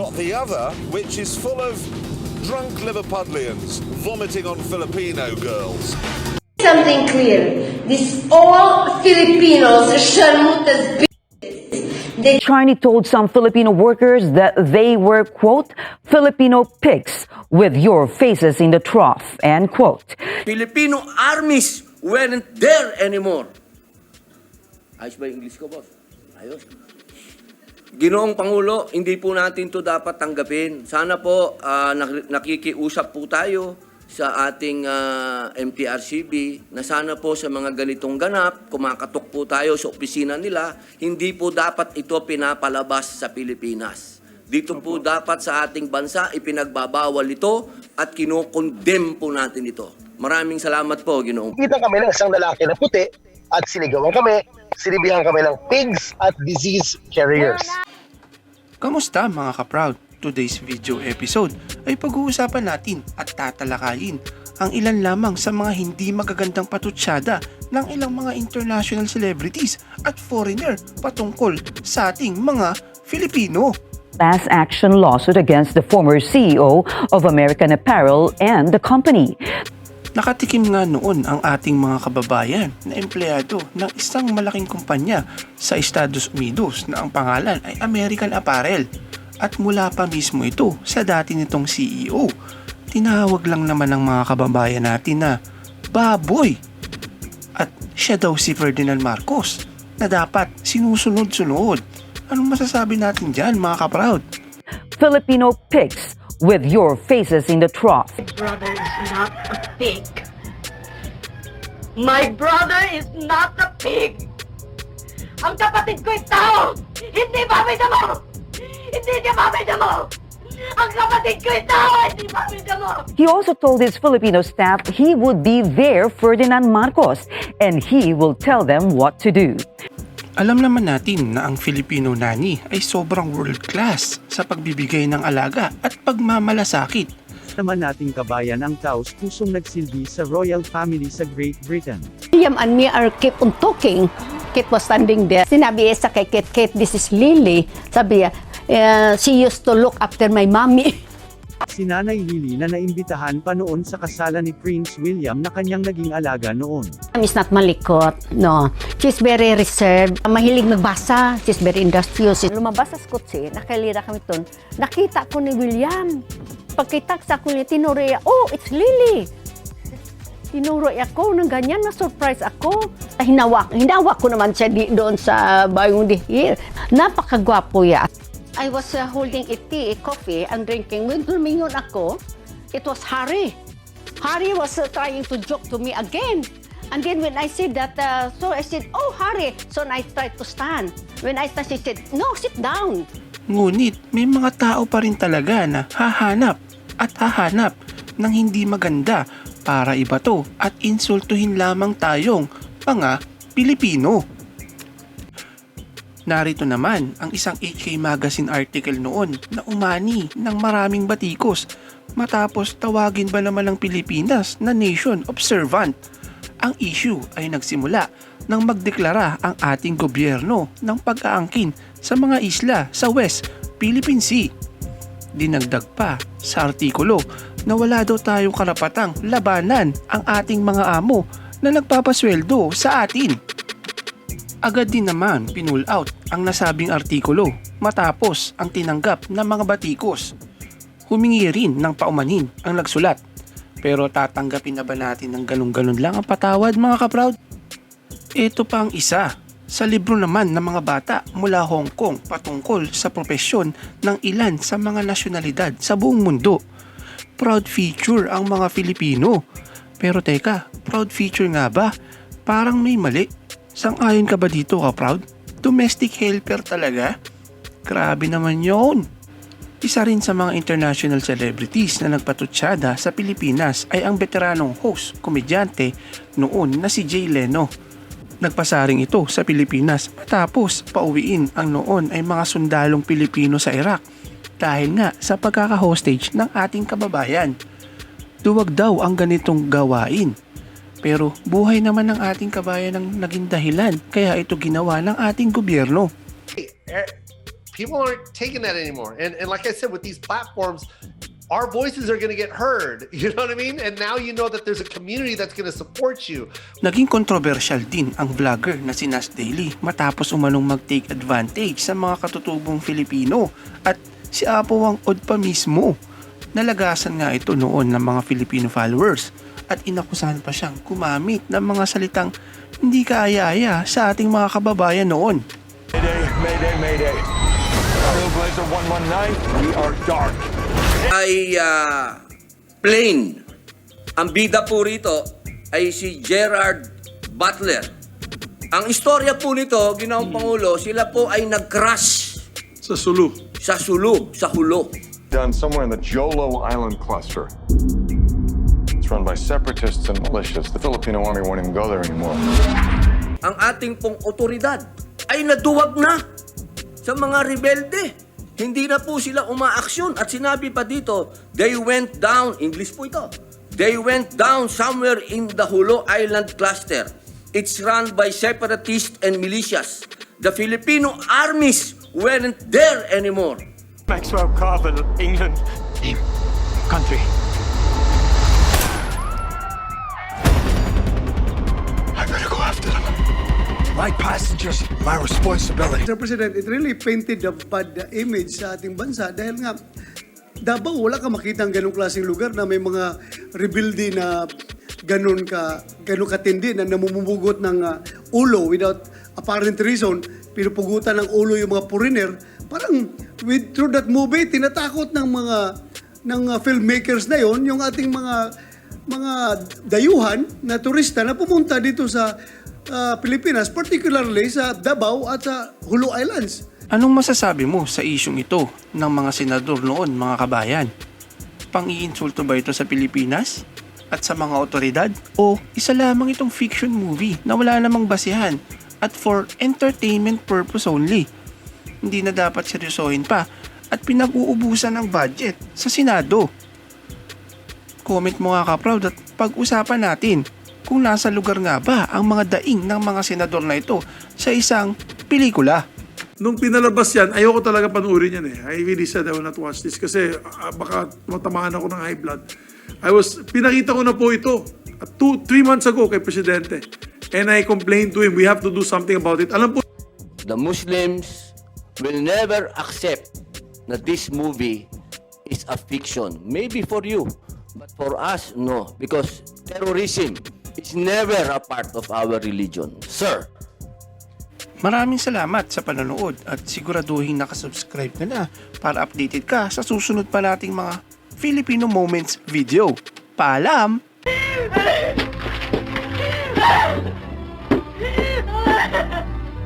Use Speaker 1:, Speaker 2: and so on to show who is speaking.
Speaker 1: got the other, which is full of drunk Liverpudlians vomiting on Filipino girls.
Speaker 2: Something clear. This all Filipinos sharmutas They
Speaker 3: Charney told some Filipino workers that they were, quote, Filipino pigs with your faces in the trough, end quote.
Speaker 4: Filipino armies weren't there anymore. Ayos ba English ko, boss? Ayos. Ginoong Pangulo, hindi po natin to dapat tanggapin. Sana po nak- nakikiusap po tayo sa ating ah, MTRCB na sana po sa mga ganitong ganap, kumakatok po tayo sa opisina nila, hindi po dapat ito pinapalabas sa Pilipinas. Dito po dapat sa ating bansa ipinagbabawal ito at kinokondem po natin ito. Maraming salamat po, Ginoong
Speaker 5: Kita kami ng isang lalaki na puti at sinigawan kami, sinibihan kami ng pigs at disease carriers.
Speaker 6: Kamusta mga ka-proud? Today's video episode ay pag-uusapan natin at tatalakayin ang ilan lamang sa mga hindi magagandang patutsada ng ilang mga international celebrities at foreigner patungkol sa ating mga Filipino.
Speaker 3: Class action lawsuit against the former CEO of American Apparel and the company.
Speaker 6: Nakatikim nga noon ang ating mga kababayan na empleyado ng isang malaking kumpanya sa Estados Unidos na ang pangalan ay American Apparel. At mula pa mismo ito sa dati nitong CEO, tinawag lang naman ng mga kababayan natin na baboy. At siya daw si Ferdinand Marcos na dapat sinusunod-sunod. Anong masasabi natin dyan mga kaproud?
Speaker 3: Filipino pigs with your faces in the trough.
Speaker 7: brother is not a pig. My brother is not a pig. Ang kapatid ko'y tao, hindi pamilya mo! Hindi niya pamilya mo! Ang kapatid ko'y tao, hindi pamilya mo!
Speaker 3: He also told his Filipino staff he would be there Ferdinand Marcos and he will tell them what to do.
Speaker 6: Alam naman natin na ang Filipino nani ay sobrang world class sa pagbibigay ng alaga at pagmamalasakit.
Speaker 8: Naman nating kabayan ang Taos pusong nagsilbi sa royal family sa Great Britain.
Speaker 9: William and me are keep on talking. Kate was standing there. Sinabi sa kay Kate, Kate, this is Lily. Sabi niya, "Eh, she used to look after my mommy.
Speaker 8: Si Nanay Lily na naimbitahan pa noon sa kasalan ni Prince William na kanyang naging alaga noon.
Speaker 9: Is not malikot, no. She's very reserved. Mahilig magbasa. She's very industrious. Lumabas sa skotse, nakalira kami ton. Nakita ko ni William. Pagkita sa ko niya, tinuro niya, oh, it's Lily. Tinuro ako ng ganyan, na-surprise ako. Hinawak, hinawak ko naman siya di, doon sa bayong dihir. Napakagwapo ya. I was uh, holding a tea, a coffee, and drinking. When lumingon ako, it was Harry. Harry was uh, trying to joke to me again. And then when I said that, uh, so I said, oh, Harry. So I tried to stand. When I stand, she said, no, sit down.
Speaker 6: Ngunit may mga tao pa rin talaga na hahanap at hahanap ng hindi maganda para ibato at insultuhin lamang tayong mga Pilipino. Narito naman ang isang HK Magazine article noon na umani ng maraming batikos matapos tawagin ba naman ng Pilipinas na nation observant. Ang issue ay nagsimula nang magdeklara ang ating gobyerno ng pag-aangkin sa mga isla sa West Philippine Sea. Dinagdag pa sa artikulo na wala daw tayong karapatang labanan ang ating mga amo na nagpapasweldo sa atin. Agad din naman pinull out ang nasabing artikulo matapos ang tinanggap ng mga batikos. Humingi rin ng paumanhin ang nagsulat. Pero tatanggapin na ba natin ng ganun-ganun lang ang patawad mga kaproud? Ito pa ang isa. Sa libro naman ng mga bata mula Hong Kong patungkol sa propesyon ng ilan sa mga nasyonalidad sa buong mundo. Proud feature ang mga Filipino. Pero teka, proud feature nga ba? Parang may mali. Sang-ayon ka ba dito ka proud? Domestic helper talaga? Grabe naman yon. Isa rin sa mga international celebrities na nagpatutsada sa Pilipinas ay ang veteranong host, komedyante noon na si Jay Leno. Nagpasaring ito sa Pilipinas matapos pauwiin ang noon ay mga sundalong Pilipino sa Iraq dahil nga sa pagkaka-hostage ng ating kababayan. Duwag daw ang ganitong gawain. Pero buhay naman ng ating kabayan ang naging dahilan kaya ito ginawa ng ating gobyerno.
Speaker 10: people aren't taking that anymore. And and like I said, with these platforms, our voices are going to get heard. You know what I mean? And now you know that there's a community that's going to support you.
Speaker 6: Naging controversial din ang vlogger na si Nas Daily matapos umanong mag-take advantage sa mga katutubong Filipino at si Apo Wang Od pa mismo. Nalagasan nga ito noon ng mga Filipino followers at inakusahan pa siyang kumamit ng mga salitang hindi kaaya-aya sa ating mga kababayan noon.
Speaker 11: Mayday, mayday, mayday. Trailblazer 119, we are dark.
Speaker 4: Ay ah, plain. Ang bida po rito ay si Gerard Butler. Ang istorya po nito, ginawang Pangulo, sila po ay nag-crash
Speaker 11: Sa Sulu.
Speaker 4: sa Sulu, sa Hulo.
Speaker 11: Done somewhere in the Jolo Island cluster. It's run by separatists and militias. The Filipino army won't even go there anymore.
Speaker 4: Ang ating pong otoridad ay naduwag na sa mga rebelde. Hindi na po sila umaaksyon. At sinabi pa dito, they went down, English po ito, they went down somewhere in the Hulo Island cluster. It's run by separatists and militias. The Filipino armies weren't there anymore.
Speaker 11: Maxwell Carver, England. Country. My passengers, my responsibility.
Speaker 12: Mr. President, it really painted a bad image sa ating bansa dahil nga Davao, wala ka makita ang ganong klaseng lugar na may mga rebelde na ganon ka ganon katindi na namumugot ng uh, ulo without apparent reason pinupugutan ng ulo yung mga foreigner parang with through that movie tinatakot ng mga ng uh, filmmakers na yon yung ating mga mga dayuhan na turista na pumunta dito sa uh, Pilipinas particularly sa Davao at sa Hulu Islands
Speaker 6: Anong masasabi mo sa isyong ito ng mga senador noon mga kabayan? Pang-iinsulto ba ito sa Pilipinas? At sa mga otoridad? O isa lamang itong fiction movie na wala namang basihan at for entertainment purpose only? Hindi na dapat seryosohin pa at pinag-uubusan ng budget sa Senado. Comment mo nga ka-proud at pag-usapan natin kung nasa lugar nga ba ang mga daing ng mga senador na ito sa isang pelikula.
Speaker 12: Nung pinalabas yan, ayoko talaga panuorin yan eh. I really said I will not watch this kasi ah, baka matamaan ako ng high blood. I was, pinakita ko na po ito at two, three months ago kay Presidente. And I complained to him, we have to do something about it. Alam po
Speaker 4: The Muslims will never accept that this movie is a fiction. Maybe for you, but for us, no. Because terrorism is never a part of our religion. Sir,
Speaker 6: Maraming salamat sa panonood at siguraduhin nakasubscribe ka na para updated ka sa susunod pa nating mga Filipino Moments video. Paalam!